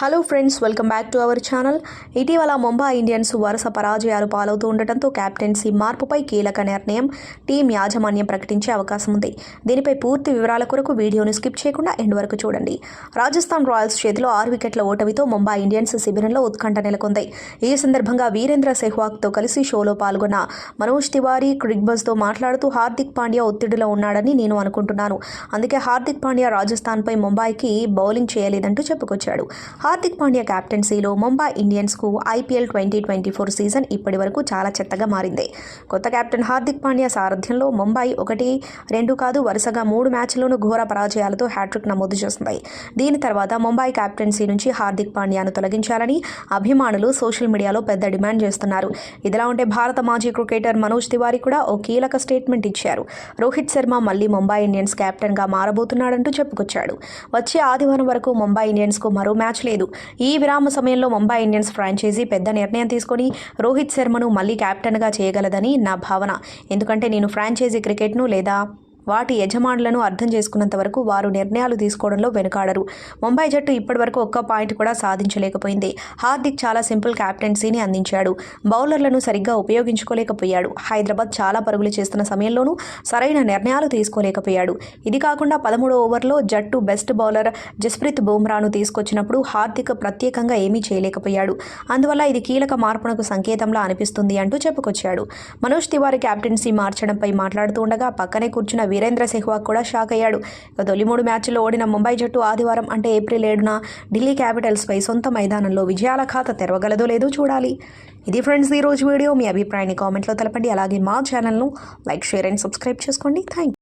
Hello friends welcome back to our channel ఇటీవల Mumbai Indians వరుస పరాజయాలు పాలవుతూ ఉండటంతో కెప్టెన్సీ మార్పుపై కీలక నిర్ణయం టీం యాజమాన్యం ప్రకటించే అవకాశం ఉంది. దీనిపై పూర్తి వివరాల కొరకు వీడియోను స్కిప్ చేయకుండా ఎండ్ వరకు చూడండి. రాజస్థాన్ రాయల్స్ చేతిలో ఆరు వికెట్ల ఓటమితో ముంబై ఇండియన్స్ శిబిరంలో ఉత్కంఠ నెలకొంది. ఈ సందర్భంగా వీరేంద్ర సెహ్వాగ్తో కలిసి షోలో పాల్గొన్న మనోజ్ తివారీ క్రిక్బజ్తో మాట్లాడుతూ హార్దిక్ పాండ్యా ఒత్తిడిలో ఉన్నాడని నేను అనుకుంటున్నాను. అందుకే హార్దిక్ పాండ్యా రాజస్థాన్పై ముంబైకి బౌలింగ్ చేయలేదంటూ చెప్పుకొచ్చాడు. హార్దిక్ పాండ్యా కెప్టెన్సీలో Mumbai ఇండియన్స్కు IPL twenty twenty four season ఇప్పటి వరకు చాలా చెత్తగా మారింది. కొత్త కెప్టెన్ హార్దిక్ పాండ్యా సారథ్యంలో ముంబై ఒకటి రెండు కాదు వరుసగా మూడు మ్యాచ్ల్లోనూ ఘోర పరాజయాలతో హ్యాట్రిక్ నమోదు చేస్తున్నాయి దీని తర్వాత ముంబై క్యాప్టెన్సీ నుంచి హార్దిక్ పాండ్యాను తొలగించాలని అభిమానులు సోషల్ మీడియాలో పెద్ద డిమాండ్ చేస్తున్నారు. ఇదిలా ఉంటే భారత మాజీ క్రికెటర్ మనోజ్ తివారీ కూడా ఓ కీలక స్టేట్మెంట్ ఇచ్చారు. రోహిత్ శర్మ మళ్ళీ ముంబై ఇండియన్స్ కెప్టెన్గా మారబోతున్నాడంటూ చెప్పుకొచ్చాడు. వచ్చే ఆదివారం వరకు ముంబై ఇండియన్స్కు మరో మ్యాచ్ లేదు. ఈ విరామ సమయంలో ముంబై ఇండియన్స్ ఫ్రాంచైజీ పెద్ద నిర్ణయం తీసుకొని రోహిత్ శర్మను మళ్ళీ క్యాప్టెన్గా చేయగలదని నా భావన. ఎందుకంటే నేను ఫ్రాంచైజీ క్రికెట్ను లేదా వాటి యజమానులను అర్థం చేసుకున్నంత వరకు వారు నిర్ణయాలు తీసుకోవడంలో వెనుకాడరు. ముంబై జట్టు ఇప్పటివరకు ఒక్క పాయింట్ కూడా సాధించలేకపోయింది. హార్దిక్ చాలా సింపుల్ క్యాప్టెన్సీని అందించాడు. బౌలర్లను సరిగ్గా ఉపయోగించుకోలేకపోయాడు. హైదరాబాద్ చాలా పరుగులు చేస్తున్న సమయంలోనూ సరైన నిర్ణయాలు తీసుకోలేకపోయాడు. ఇది కాకుండా పదమూడో ఓవర్లో జట్టు బెస్ట్ బౌలర్ జస్ప్రీత్ బుమ్రాను తీసుకొచ్చినప్పుడు హార్దిక్ ప్రత్యేకంగా ఏమీ చేయలేకపోయాడు. అందువల్ల ఇది కీలక మార్పునకు సంకేతంలా అనిపిస్తుంది అంటూ చెప్పుకొచ్చాడు. మనోజ్ తివారీ క్యాప్టెన్సీ మార్చడంపై మాట్లాడుతూ ఉండగా పక్కనే కూర్చున్న వీరేంద్ర సెహ్వాగ్ కూడా షాక్ అయ్యాడు. తొలి మూడు మ్యాచ్లో ఓడిన ముంబై జట్టు ఆదివారం అంటే ఏప్రిల్ ఏడున ఢిల్లీ క్యాపిటల్స్పై సొంత మైదానంలో విజయాల ఖాతా తెరవగలదో లేదో చూడాలి. ఇది ఫ్రెండ్స్ ఈ రోజు వీడియో. మీ అభిప్రాయాన్ని కామెంట్లో తెలపండి. అలాగే మా ఛానల్ను లైక్ షేర్ అండ్ సబ్స్క్రైబ్ చేసుకోండి. థ్యాంక్